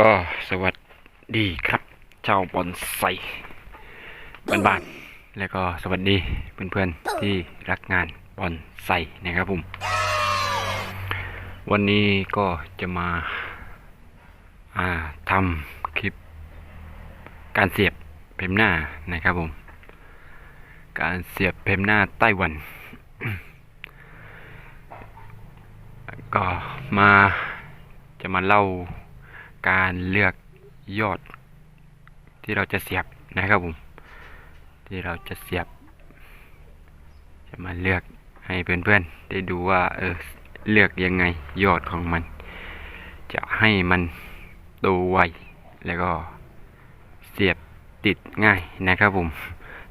ก็สวัสดีครับ เจ้าบอนไซบ้านๆแล้วก็สวัสดีเพื่อนๆที่รักงานบอนไซนะครับผมวันนี้ก็จะมาอ่าทำคลิป การเสียบเพมหน้านะครับผม การเสียบเพมหน้าไต้หวัน ก็มาจะมาเล่า การเลือกยอดที่เราจะเสียบนะครับผม ที่เราจะเสียบ จะมาเลือกให้เพื่อนๆได้ดูว่าเออเลือกยังไงยอดของมัน จะให้มันโตไวแล้วก็เสียบติดง่ายนะครับผม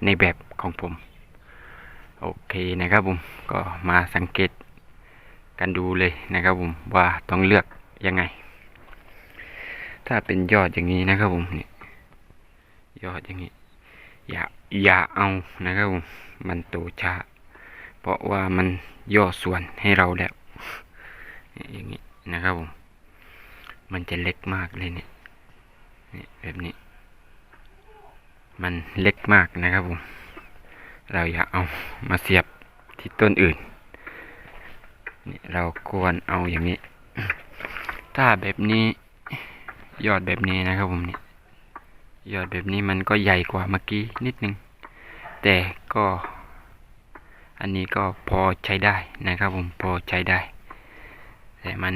ในแบบของผม โอเคนะครับผมก็มาสังเกตกันดูเลยนะครับผมว่าต้องเลือกยังไง ถ้าเป็นยอดอย่างนี้นะครับผมเนี่ยยอดอย่างนี้ อย่าอย่าเอานะครับผมมันโตช้า เพราะว่ามันย่อส่วนให้เราแล้วอย่างนี้นะครับผมมันจะเล็กมากเลยเนี่ยเนี่ยแบบนี้ มันเล็กมากนะครับผมเราอย่าเอามาเสียบที่ต้นอื่นนี่เราควรเอาอย่างนี้ ถ้าแบบนี้ ยอดแบบนี้นะครับผมเนี่ยยอดแบบนี้มันก็ใหญ่กว่าเมื่อกี้นิดนึง แต่ก็ อันนี้ก็พอใช้ได้นะครับผมพอใช้ได้ แต่มัน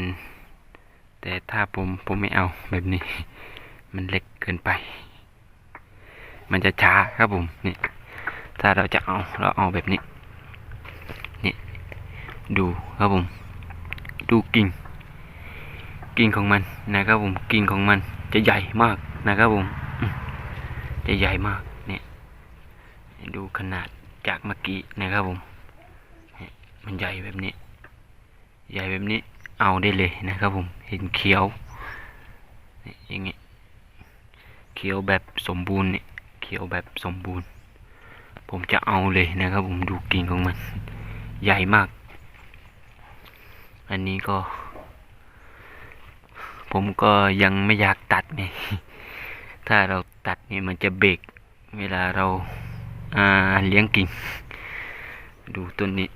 แต่ถ้าผมผมไม่เอาแบบนี้ มันเล็กเกินไป มันจะช้าครับผมนี่ถ้าเราจะเอาเราเอาแบบนี้ นี่ ดูครับผม ดูกิ่ง กิ่งของมันนะครับผมกิ่งของมันจะใหญ่มากนะครับผมจะใหญ่มากเนี่ยดูขนาดจากเมื่อกี้นะครับผมมันใหญ่แบบนี้ ใหญ่แบบนี้เอาได้เลยนะครับผมเห็นเขียวยอย่างเงี้ยเขียวแบบสมบูรณ์เนี่ยเขียวแบบสมบูรณ์ ผมจะเอาเลยนะครับผมดูกิ่งของมัน ใหญ่มาก อันนี้ก็ ผมก็ยังไม่อยากตัดไงถ้าเราตัดนี่มันจะเบรกเวลาเราาเลี้ยงกิ่ง ดูต้นนี้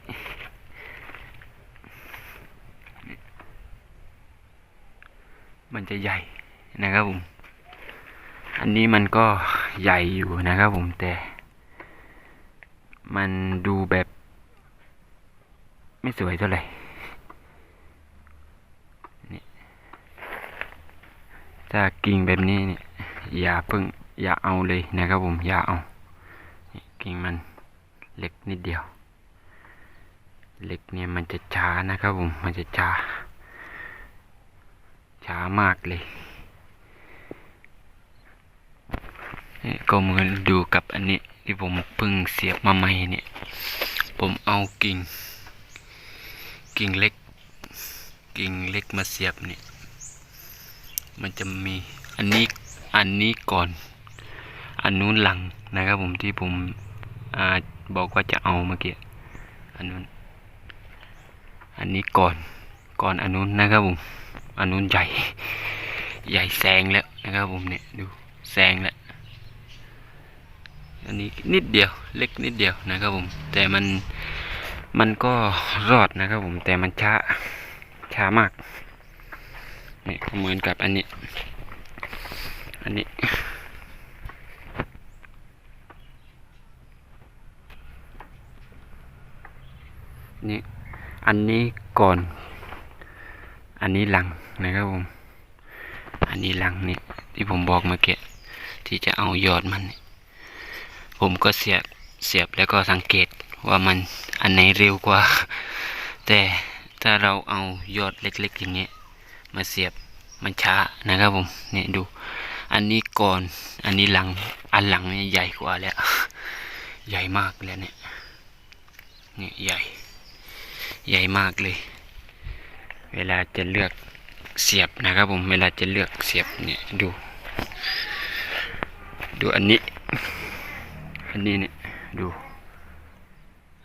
มันจะใหญ่นะครับผม อันนี้มันก็ใหญ่อยู่นะครับผมแต่ มันดูแบบ ไม่สวยเท่าไหร่ ถ้ากิ่งแบบนี้เนี่ยอย่าเพิ่งอย่าเอาเลยนะครับผมอย่าเอากิ่งมันเล็กนิดเดียว เล็กเนี่ยมันจะช้านะครับผมมันจะช้า ช้ามากเลยก็เหมือนดูกับอันนี้ที่ผมเพิ่งเสียบมาใหม่เนี่ย ผมเอากิ่ง กิ่งเล็ก กิ่งเล็กมาเสียบเนี่ย มันจะมีอันนี้อันนี้ก่อน อันนู้นหลังนะครับผมที่ผมอบอกว่าจะเอาเมื่อกี้อันนู้นอันนี้ก่อนก่อนอันนู้นนะครับผมอันนู้นใหญ่ ใหญ่แซงแล้วนะครับผมเนี่ยดูแซงแล้วอันนี้นิดเดียวเล็กนิดเดียวนะครับผม แต่มันมันก็รอดนะครับผมแต่มันช้าช้ามาก นี่ก็เหมือนกับอันนี้ อันนี้ นี่ อันนี้ก่อน อันนี้หลังนะครับผม อันนี้หลังนี่ที่ผมบอกเมื่อกี้ที่จะเอายอดมัน ผมก็เสียบเสียบแล้วก็สังเกตว่ามันอันไหนเร็วกว่า แต่ถ้าเราเอายอดเล็กๆอย่างเงี้ย มาเสียบมันช้านะครับผมเนี่ยดู อันนี้ก่อนอันนี้หลัง อันหลังนี่ใหญ่กว่าแล้ว ใหญ่มากแล้วเนี่ยเนี่ยใหญ่ ใหญ่มากเลย เวลาจะเลือกเสียบนะครับผมเวลาจะเลือกเสียบเนี่ยดู ดูอันนี้ อันนี้เนี่ยดู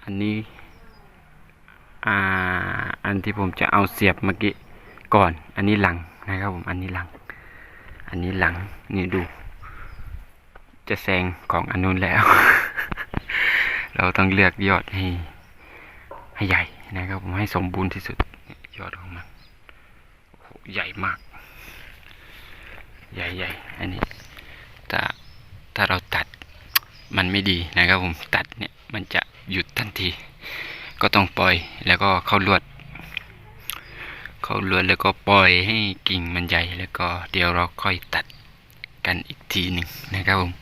อันนี้อ่าอันที่ผมจะเอาเสียบเมื่อกี้ ก่อน อันนี้หลังนะครับผม อันนี้หลัง อันนี้หลัง นี่ดู จะแซงของอันนู้นแล้ว เราต้องเลือกยอดให้ให้ใหญ่นะครับผมให้สมบูรณ์ที่สุดยอดของมันใหญ่มาก ใหญ่ใหญ่อันนี้ถ้าถ้าเราตัดมันไม่ดีนะครับผมตัดเนี่ยมันจะหยุดทันที ก็ต้องปล่อยแล้วก็เข้าลวด เข้าล้วดแล้วก็ปล่อยให้กิ่งมันใหญ่แล้วก็เดี๋ยวเราค่อยตัดกันอีกทีหนึ่งนะครับผม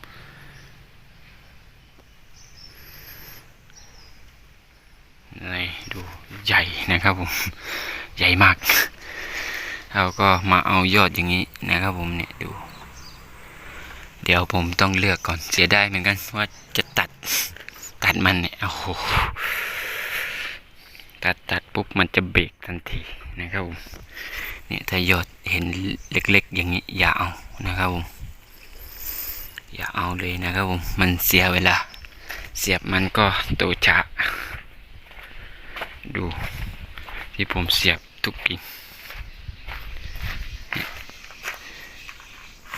นี่ดูใหญ่นะครับผมใหญ่มากเราก็มาเอายอดอย่างนี้นะครับผมเนี่ยดู เดี๋ยวผมต้องเลือกก่อนเสียดายเหมือนกันว่าจะตัดตัดมันเนี่ยโอ้โห ตัดตัดปุ๊บมันจะเบรกทันทีนะครับผมเนี่ยถ้ายอดเห็นเล็กๆ อย่างนี้อย่าเอานะครับผมอย่าเอาเลยนะครับผมมันเสียเวลา เสียบมันก็โตช้าดู ที่ผมเสียบทุกกิ่ง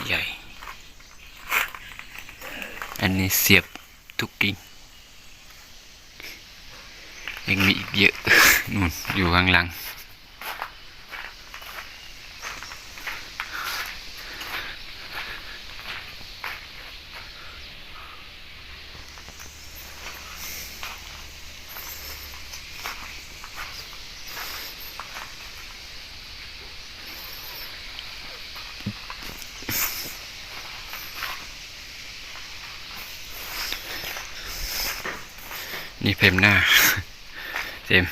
ใหญ่ อันนี้เสียบทุกกิ่ง ยังมีอีกเยอะนู่นอยู่ข้างหลัง นี่เพมหน้า เจมส์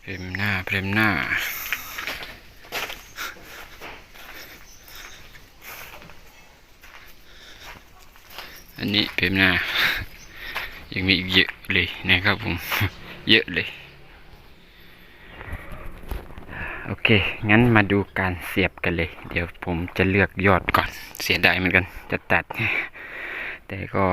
เพมหน้าเพมหน้าอันนี้เพมหน้ายังมีเยอะเลยนะครับผม เยอะเลย โอเค งั้นมาดูการเสียบกันเลย เดี๋ยวผมจะเลือกยอดก่อน เสียดายเหมือนกัน จะตัด แต่ก็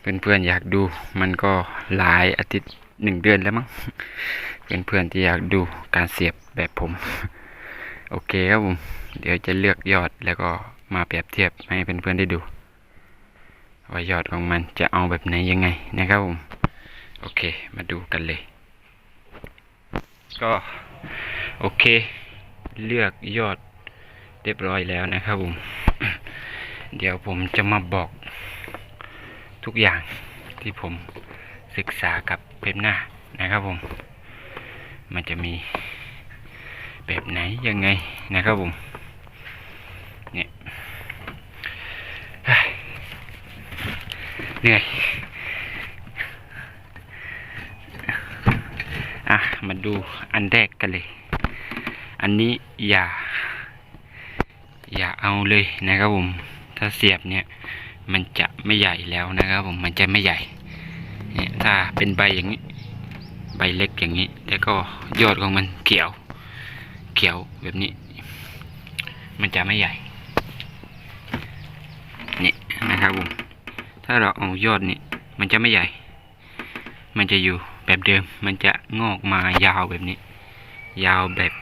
เพื่อนๆอยากดู มันก็หลายอาทิตย์หนึ่งเดือนแล้วมั้ง เพื่อนๆที่อยากดูการเสียบแบบผม โอเคครับผม เดี๋ยวจะเลือกยอดแล้วก็มาเปรียบเทียบให้เพื่อนๆได้ดู ว่ายอดของมันจะเอาแบบไหนยังไงนะครับผม โอเค มาดูกันเลย ก็โอเค เลือกยอดเรียบร้อยแล้วนะครับผม เดี๋ยวผมจะมาบอกทุกอย่างที่ผมศึกษากับเพมหน้านะครับผม มันจะมีแบบไหนยังไงนะครับผมเนี่ยเฮ้ยเหนื่อย อะมาดูอันแรกกันเลย อันนี้อย่า อย่าเอาเลยนะครับผม ถ้าเสียบเนี่ยมันจะไม่ใหญ่แล้วนะครับผมมันจะไม่ใหญ่เนี่ยถ้าเป็นใบอย่างนี้ ใบเล็กอย่างนี้ แล้วก็ยอดของมันเขียว เขียวแบบนี้ มันจะไม่ใหญ่นี่นะครับผมถ้าเราเอายอดนี่มันจะไม่ใหญ่ มันจะอยู่ แบบเดิมมันจะงอกมายาวแบบนี้ ยาวแบบ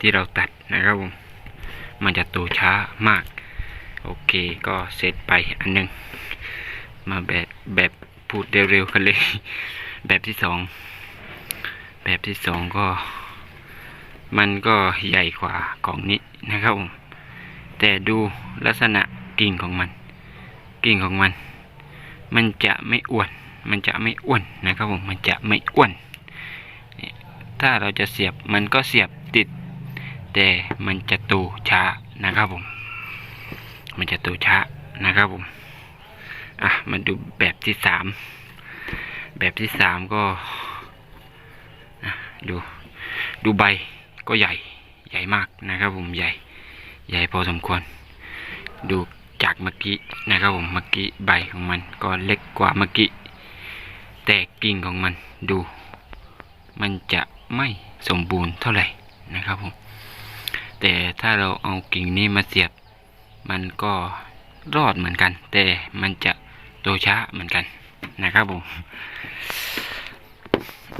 ที่เราตัดนะครับผมมันจะโตช้ามาก โอเคก็เสร็จไปอันหนึง มาแบบแบบพูดเร็วๆกันเลย แบบที่สองแบบที่สองก็ มันก็ใหญ่กว่าของนี้นะครับผมแต่ดูลักษณะกิ่งของมัน กิ่งของมัน มันจะไม่อ้วน มันจะไม่อ้วนนะครับผมมันจะไม่อ้วนถ้าเราจะเสียบมันก็เสียบติด แต่มันจะโตช้านะครับผม มันจะโตช้านะครับผมอะมาดูแบบที่สามแบบที่สามก็ดูดูใบก็ใหญ่ใหญ่มากนะครับผมใหญ่ ใหญ่พอสมควร ดูจากเมื่อกี้นะครับผมเมื่อกี้ใบของมันก็เล็กกว่าเมื่อกี้ แต่กิ่งของมันดู มันจะไม่สมบูรณ์เท่าไหร่นะครับผมแต่ถ้าเราเอากิ่งนี้มาเสียบ มันก็รอดเหมือนกัน แต่มันจะโตช้าเหมือนกันนะครับผม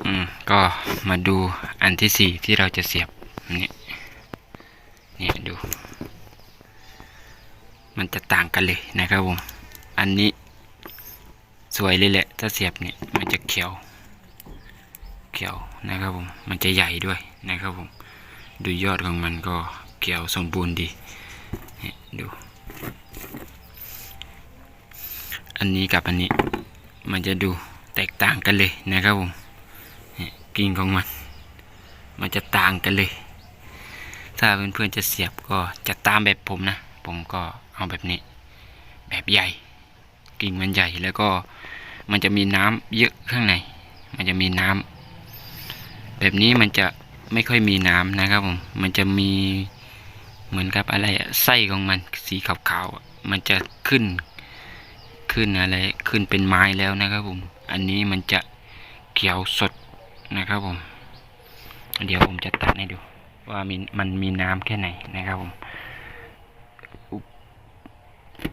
อืมก็มาดูอันที่สี่ที่เราจะเสียบเนี่ยเนี่ยดู มันจะต่างกันเลยนะครับผม อันนี้ สวยเลยแหละ ถ้าเสียบเนี่ยมันจะเขียวเขียวนะครับผมมันจะใหญ่ด้วยนะครับผมดูยอดของมันก็เขียวสมบูรณ์ดีเนี่ยดู อันนี้กับอันนี้มันจะดูแตกต่างกันเลยนะครับผมเนี่ยกิ่งของมัน มันจะต่างกันเลย ถ้าเพื่อนๆจะเสียบก็จะตามแบบผมนะ ผมก็เอาแบบนี้ แบบใหญ่ กิ่งมันใหญ่แล้วก็ มันจะมีน้ำเยอะข้างใน มันจะมีน้ำแบบนี้มันจะไม่ค่อยมีน้ำนะครับผม มันจะมีเหมือนกับอะไรอะไส้ของมันสีขาวๆมันจะขึ้นขึ้นอะไรขึ้นเป็นไม้แล้วนะครับผม อันนี้มันจะเขียวสดนะครับผม เดี๋ยวผมจะตัดให้ดู ว่ามีมันมีน้ำแค่ไหนนะครับผม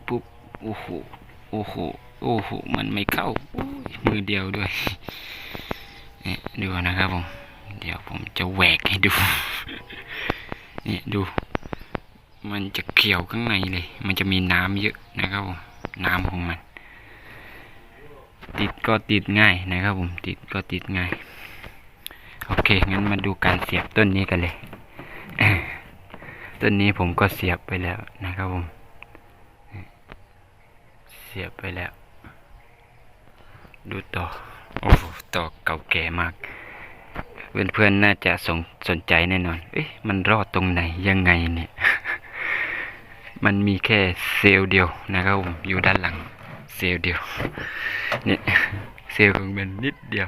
ปุ๊บโอ้โหโอ้โห โอ้โหมันไม่เข้ามือเดียวด้วยเนี่ยดูนะครับผม เดี๋ยวผมจะแหวกให้ดูเนี่ยดู มันจะเขียวข้างในเลย มันจะมีน้ำเยอะนะครับผมน้ำของมัน ติดก็ติดง่ายนะครับผม ติดก็ติดง่าย โอเค งั้นมาดูการเสียบต้นนี้กันเลย ต้นนี้ผมก็เสียบไปแล้วนะครับผม เสียบไปแล้ว ดูต่อ โอ้โหต่อเก่าแก่มาก เพื่อนๆน่าจะสนสนใจแน่นอน เอ๊ะมันรอดตรงไหนยังไงเนี่ย มันมีแค่เซลล์เดียวนะครับผมอยู่ด้านหลัง เซลล์เดียวเนี่ยเซลล์ของมันนิดเดียว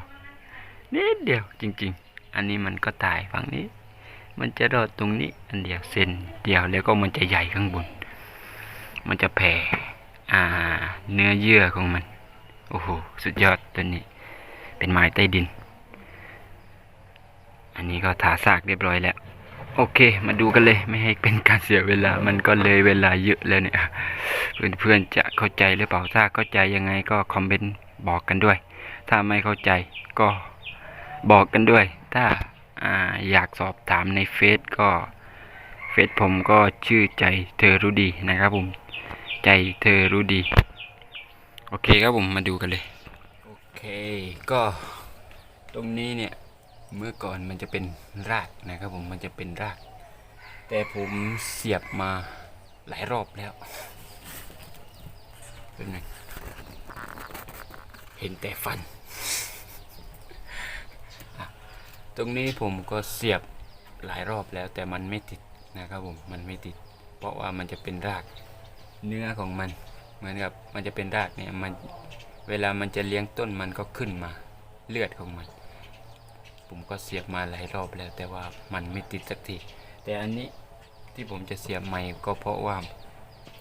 นิดเดียวจริง ๆ อันนี้มันก็ตายฝั่งนี้ มันจะรอดตรงนี้ อันเดียวเส้นเดียวแล้วก็มันจะใหญ่ข้างบน มันจะแผ่อ่าเนื้อเยื่อของมัน โอ้โห สุดยอดตัวนี้ เป็นไม้ใต้ดิน อันนี้ก็ถาซากเรียบร้อยแล้ว โอเค มาดูกันเลยไม่ให้เป็นการเสียเวลา มันก็เลยเวลาเยอะแล้วเนี่ย เพื่อนๆจะเข้าใจหรือเปล่าถ้าเข้าใจยังไงก็คอมเมนต์บอกกันด้วย ถ้าไม่เข้าใจก็บอกกันด้วย ถ้าอาอยากสอบถามในเฟซก็เฟซผมก็ชื่อใจเธอรู้ดีนะครับผม ใจเธอรู้ดี โอเคครับผมมาดูกันเลย โอเคก็ตรงนี้เนี่ยเมื่อก่อนมันจะเป็นรากนะครับผมมันจะเป็นราก แต่ผมเสียบมาหลายรอบแล้วเป็นไงเห็นแต่ฟัน ตรงนี้ผมก็เสียบหลายรอบแล้วแต่มันไม่ติดนะครับผมมันไม่ติด เพราะว่ามันจะเป็นรากเนื้อของมัน เหมือนกับมันจะเป็นรากเนี่ยมันเวลามันจะเลี้ยงต้นมันก็ขึ้นมาเลือดของมัน ผมก็เสียบมาหลายรอบแล้วแต่ว่ามันไม่ติดสักทีแต่อันนี้ที่ผมจะเสียบใหม่ก็เพราะว่า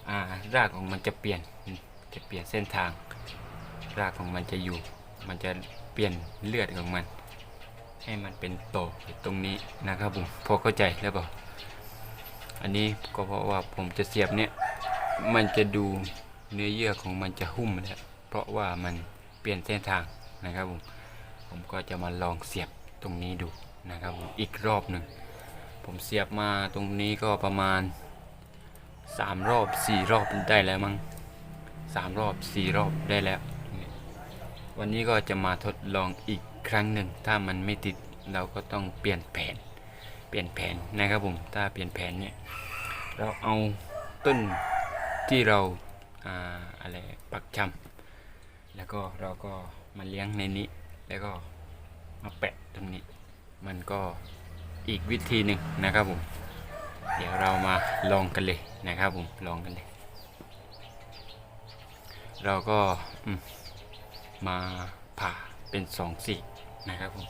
อ่ารากของมันจะเปลี่ยนจะเปลี่ยนเส้นทาง รากของมันจะอยู่ มันจะเปลี่ยนเลือดของมัน ให้มันเป็นโตตรงนี้นะครับผมพอเข้าใจแล้วเปล่าอันนี้ก็เพราะว่าผมจะเสียบเนี่ยมันจะดู เนื้อเยื่อของมันจะหุ้มแล้วเพราะว่ามันเปลี่ยนเส้นทางนะครับผมผมก็จะมาลองเสียบตรงนี้ดูนะครับผมอีกรอบหนึ่งผมเสียบมาตรงนี้ก็ประมาณสามรอบสี่รอบได้แล้วมั้งสามรอบสี่รอบได้แล้ว วันนี้ก็จะมาทดลองอีกครั้งหนึ่งถ้ามันไม่ติดเราก็ต้องเปลี่ยนแผนเปลี่ยนแผนนะครับผมถ้าเปลี่ยนแผนเนี่ยเราเอาต้นที่เรา อะไรปักชำแล้วก็เราก็มาเลี้ยงในนี้ แล้วก็มาแปะตรงนี้ มันก็อีกวิธีหนึ่งนะครับผม เดี๋ยวเรามาลองกันเลยนะครับผมลองกันเลย เราก็มมาผ่าเป็นสองสี่นะครับผม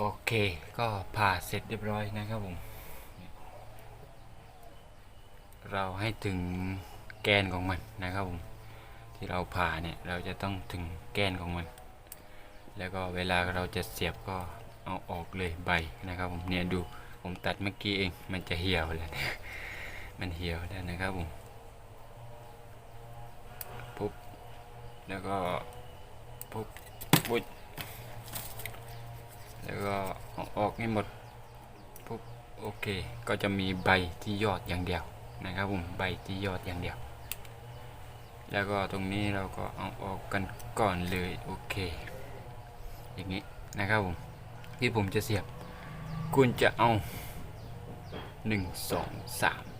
โอเค ก็ผ่าเสร็จเรียบร้อยนะครับผม เราให้ถึงแกนของมันนะครับผม ที่เราผ่าเนี่ยเราจะต้องถึงแกนของมัน แล้วก็เวลาเราจะเสียบก็เอาออกเลยใบนะครับผมเนี่ยดูผมตัดเมื่อกี้เองมันจะเหี่ยวแล้วเนี่ยมันเหี่ยวแล้วนะครับผมปุ๊บแล้วก็ ปุ๊บปุ๊บ แล้วก็เอาออกให้หมดปุ๊บโอเค ก็จะมีใบที่ยอดอย่างเดียวนะครับผมใบที่ยอดอย่างเดียว แล้วก็ตรงนี้เราก็เอาออกกันก่อนเลยโอเค อย่างนี้นะครับผมที่ผมจะเสียบ คุณจะเอา 1 2 3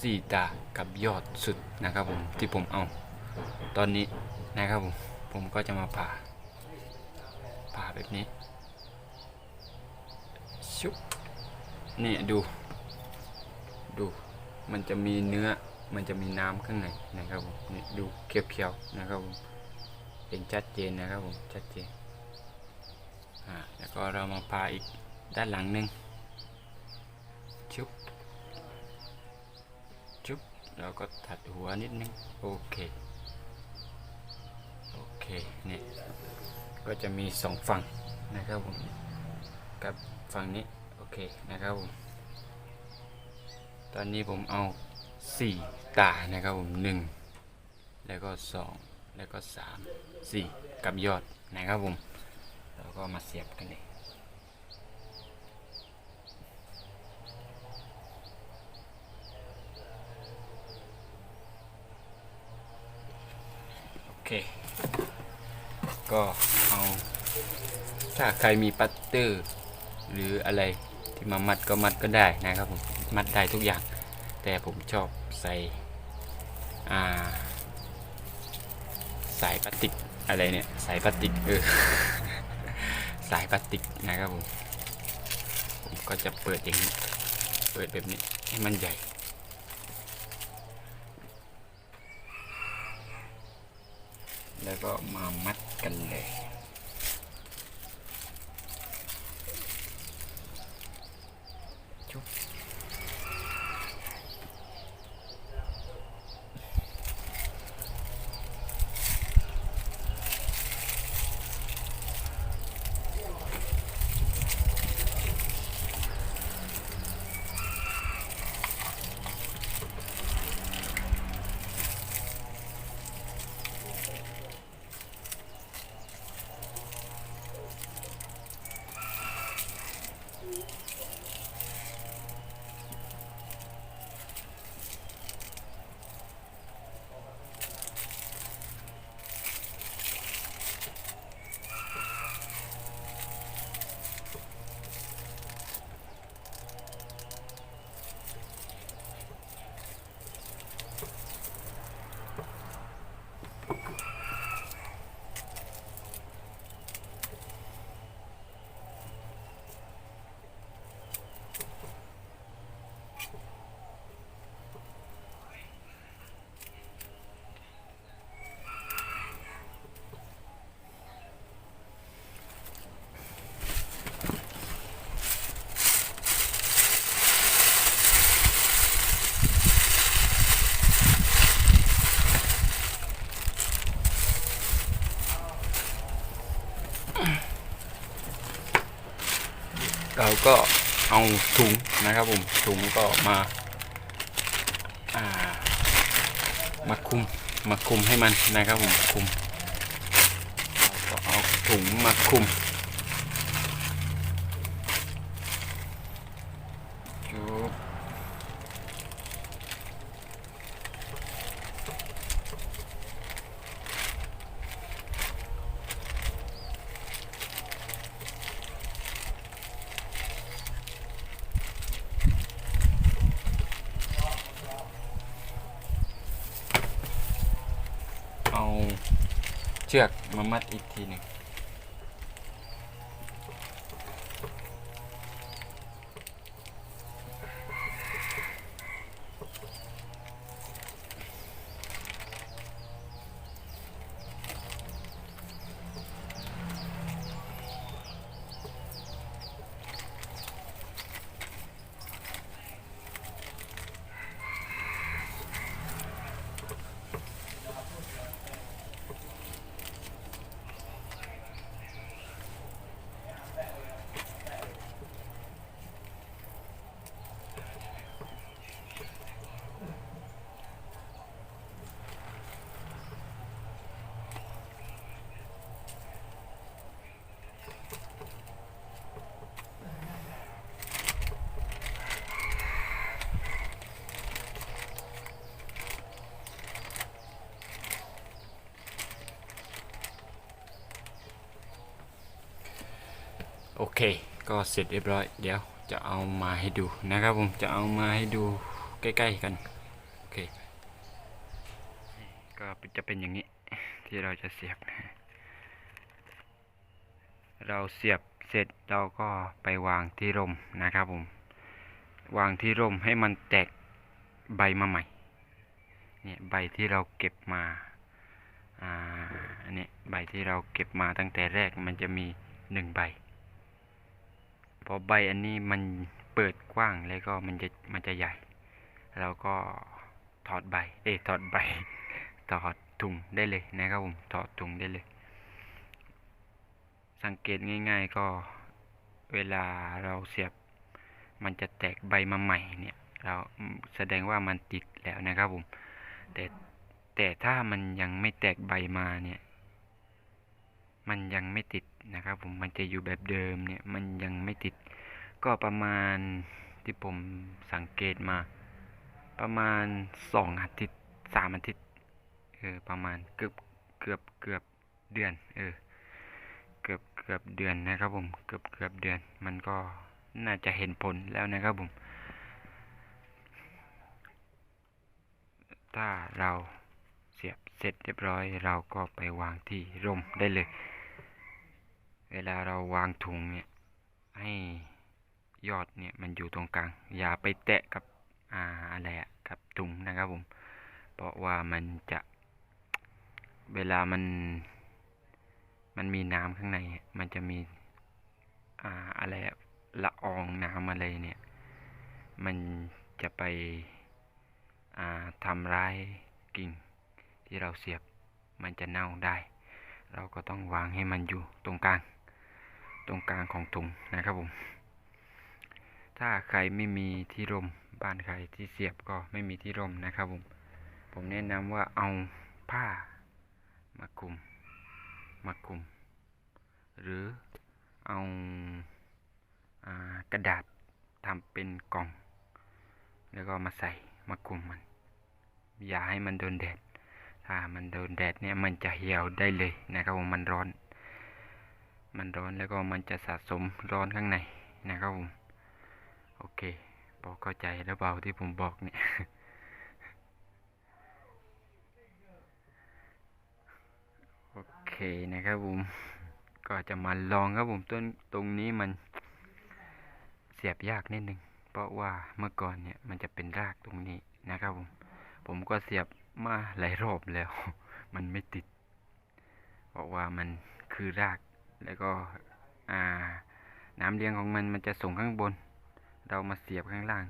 4 ตากับยอดสุดนะครับผมที่ผมเอา ตอนนี้นะครับผมผมก็จะมาผ่าผ่าแบบนี้ ชุบ นี่ดู ดู มันจะมีเนื้อ มันจะมีน้ำข้างในนะครับผมนี่ดูเขียวๆนะครับผมเป็นชัดเจนนะครับผมชัดเจนอ่าแล้วก็เรามาผ่าอีกด้านหลังหนึ่งชุบชุบแล้วก็ถัดหัวนิดนึงโอเคโอเคเนี่ยก็จะมีสองฝั่งนะครับผมกับฝั่งนี้ เคนะครับผมตอนนี้ผมเอาสี่ตานะครับผมหนึ่งแล้วก็สองแล้วก็สามสี่กับยอดนะครับผมเราก็มาเสียบกันเลยโอเค ก็เอาถ้าใครมีปัตเตอร์ หรืออะไร ที่มามัดก็มัดก็ได้นะครับผมมัดได้ทุกอย่าง แต่ผมชอบใส่าสายพลาสติกอะไรเนี่ยสายพลาสติกเออสายพลาสติกนะครับผมผมก็จะเปิดอย่างนี้เปิดแบบนี้ให้มันใหญ่แล้วก็มามัดกันเลย จุ๊บเร ก็เอาถุงนะครับผมถุงก็มาามาคุมมาคุมให้มันนะครับผมคุมก็เอาถุงมาคุมจุ๊บเอาเชือกมามัดอีกทีหนึ่ง โอเค ก็เสร็จเรียบร้อย เดี๋ยวจะเอามาให้ดูนะครับผมจะเอามาให้ดูใกล้ๆกันโอเคก็จะเป็นอย่างนี้ที่เราจะเสียบนะฮะเราเสียบเสร็จเราก็ไปวางที่ร่มนะครับผมวางที่ร่มให้มันแตกใบมาใหม่เนี่ยใบที่เราเก็บมาอ่าอันนี้ใบที่เราเก็บมาตั้งแต่แรกมันจะมีหนึ่งใบ พอใบอันนี้มันเปิดกว้างแล้วก็มันจะมันจะใหญ่ เราก็ถอดใบ เอ้ถอดใบ ถอดถุงได้เลยนะครับผม ถอดถุงได้เลย สังเกตง่ายๆก็เวลาเราเสียบ มันจะแตกใบมาใหม่เนี่ย เราแสดงว่ามันติดแล้วนะครับผม แต่แต่ถ้ามันยังไม่แตกใบมาเนี่ย มันยังไม่ติด นะครับผมมันจะอยู่แบบเดิมเนี่ยมันยังไม่ติดก็ประมาณที่ผมสังเกตมา ประมาณสองอาทิตย์สามอาทิตย์เออประมาณเกือบเกือบเกือบเดือนเออเกือบเกือบเดือนนะครับผมเกือบเกือบเดือน มันก็น่าจะเห็นผลแล้วนะครับผม ถ้าเราเสียบเสร็จเรียบร้อยเราก็ไปวางที่ร่มได้เลย เวลาเราวางถุงเนี่ยให้ยอดเนี่ยมันอยู่ตรงกลาง อย่าไปแตะกับอ่าอะไรอะกับถุงนะครับผม เพราะว่ามันจะเวลามันมันมีน้ำข้างใน มันจะมีอ่าอะไรอะละอองน้ำอะไรเนี่ย มันจะไปอ่าทำร้ายกิ่งที่เราเสียบ มันจะเน่าได้ เราก็ต้องวางให้มันอยู่ตรงกลาง ตรงกลางของถุงนะครับผมถ้าใครไม่มีที่ร่มบ้านใครที่เสียบก็ไม่มีที่ร่มนะครับผมผมแนะนำว่าเอาผ้ามาคลุมมาคลุม หรือเอาอากระดาษทำเป็นกล่อง แล้วก็มาใส่มาคลุมมัน อย่าให้มันโดนแดด ถ้ามันโดนแดดเนี่ยมันจะเหี่ยวได้เลยนะครับผมมันร้อน มันร้อนแล้วก็มันจะสะสมร้อนข้างในนะครับผม โอเคพอเข้าใจแล้วเปล่าที่ผมบอกเนี่ยโอเคนะครับผม ก็จะมาลองครับผมต้นตรงนี้มันเสียบยากนิดนึง เพราะว่าเมื่อก่อนเนี่ยมันจะเป็นรากตรงนี้นะครับผม ผมก็เสียบมาหลายรอบแล้ว มันไม่ติด เพราะว่ามันคือราก แล้วก็น้ำเลี้ยงของมันมันจะส่งข้างบน เรามาเสียบข้างล่าง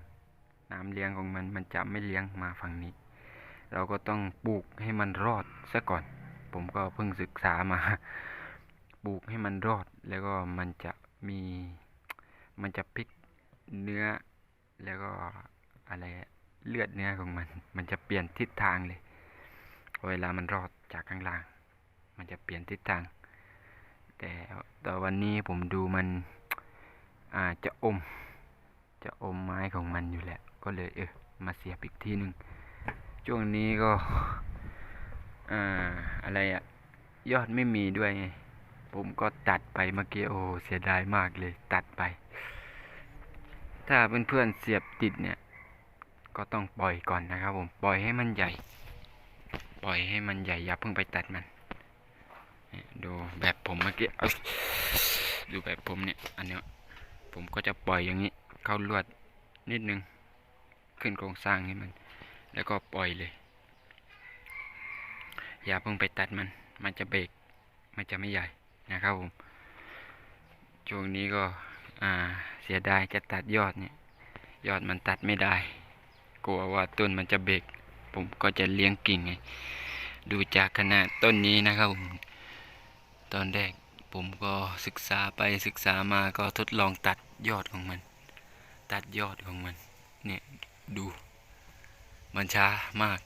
น้ำเลี้ยงของมันมันจะไม่เลี้ยงมาฝั่งนี้ เราก็ต้องปลูกให้มันรอดซะก่อน ผมก็เพิ่งศึกษามาปลูกให้มันรอดแล้วก็มันจะมีมันจะพลิกเนื้อแล้วก็อะไรเลือดเนื้อของมัน มันจะเปลี่ยนทิศทางเลย เวลามันรอดจากข้างล่าง มันจะเปลี่ยนทิศทาง แต่แต่วันนี้ผมดูมันอาจจะอม จะอมไม้ของมันอยู่แหละ ก็เลยเออมาเสียบอีกทีหนึ่งช่วงนี้ก็อ่าอะไรอะยอดไม่มีด้วยไงผมก็ตัดไปเมื่อกี้โอ้เสียดายมากเลยตัดไป ถ้าเพื่อนๆเสียบติดเนี่ย ก็ต้องปล่อยก่อนนะครับผมปล่อยให้มันใหญ่ ปล่อยให้มันใหญ่อย่าเพิ่งไปตัดมัน ดูแบบผมเมื่อกี้ดูแบบผมเนี่ย อันเนี้ยผมก็จะปล่อยอย่างนี้ เข้าลวดนิดนึง ขึ้นโครงสร้างให้มัน แล้วก็ปล่อยเลย อย่าเพิ่งไปตัดมัน มันจะเบรก มันจะไม่ใหญ่นะครับผม ช่วงนี้ก็เสียดายจะตัดยอดเนี่ย ยอดมันตัดไม่ได้ กลัวว่าต้นมันจะเบรก ผมก็จะเลี้ยงกิ่งไง ดูจากขนาดต้นนี้นะครับผม ตอนแรกผมก็ศึกษาไปศึกษามาก็ทดลองตัดยอดของมัน ตัดยอดของมัน เนี่ยดูมันช้ามาก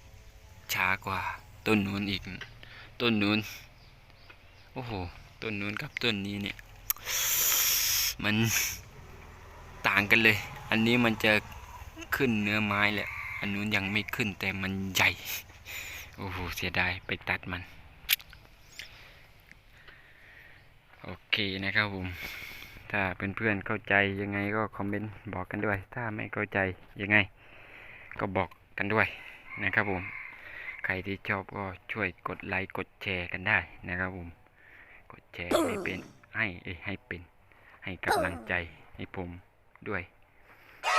ช้ากว่าต้นนู้นอีก ต้นนู้นโอ้โหต้นนู้นกับต้นนี้เนี่ย มันต่างกันเลย อันนี้มันจะขึ้นเนื้อไม้แหละ อันนู้นยังไม่ขึ้นแต่มันใหญ่ โอ้โห เสียดายไปตัดมัน โอเคนะครับผม ถ้าเพื่อนๆเข้าใจยังไงก็คอมเมนต์บอกกันด้วย ถ้าไม่เข้าใจยังไง ก็บอกกันด้วยนะครับผม ใครที่ชอบก็ช่วยกดไลค์กดแชร์กันได้นะครับผม กดแชร์ให้เป็นให้เอให้เป็น ให้กำลังใจให้ผมด้วย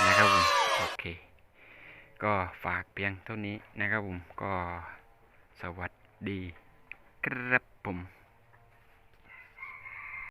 นะครับผมโอเค ก็ฝากเพียงเท่านี้นะครับผมก็สวัสดี ครับผม